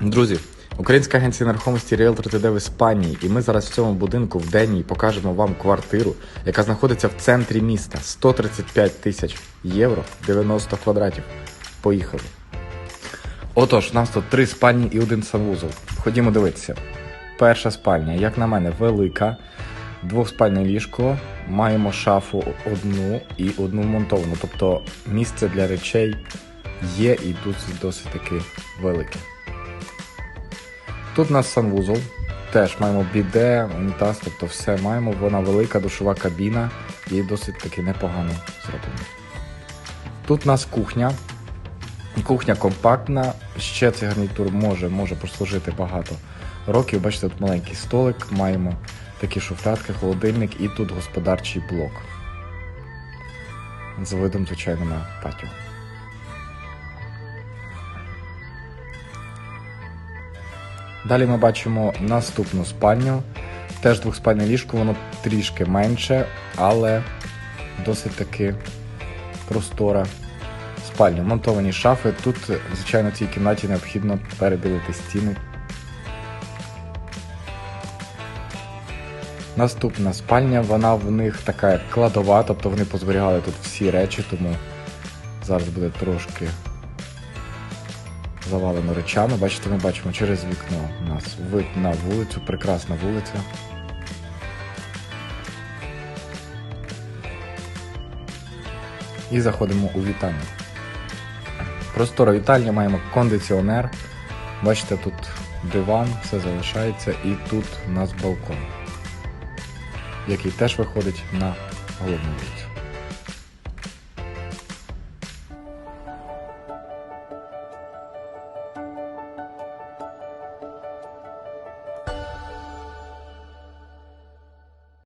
Друзі, українська агенція нерухомості Realtor TD в Іспанії, і ми зараз в цьому будинку в Денії покажемо вам квартиру, яка знаходиться в центрі міста 135 тисяч євро, 90 квадратів. Поїхали. Отож, у нас тут три спальні і один санвузол. Ходімо дивитися. Перша спальня, як на мене, велика. Двохспальне ліжко. Маємо шафу одну і одну монтовану. Тобто місце для речей є і тут досить таки велике. Тут у нас санвузол. Теж маємо біде, унітаз, тобто все маємо. Вона велика душова кабіна і досить таки непогано зроблена. Тут у нас кухня. Кухня компактна, ще цей гарнітур може, може прослужити багато років. Бачите, тут маленький столик, маємо такі шуфлятки, холодильник і тут господарчий блок. З видом, звичайно, на патіо. Далі ми бачимо наступну спальню. Теж двохспальне ліжко, воно трішки менше, але досить таки простора спальня. Монтовані шафи. Тут, звичайно, в цій кімнаті необхідно перебілити стіни. Наступна спальня, вона в них така кладова, тобто вони позберігали тут всі речі, тому зараз буде трошки завалено речами. Бачите, ми бачимо через вікно у нас вид на вулицю, прекрасна вулиця. І заходимо у вітальню. Простора вітальня, маємо кондиціонер. Бачите, тут диван, все залишається, і тут у нас балкон, який теж виходить на головну вулицю.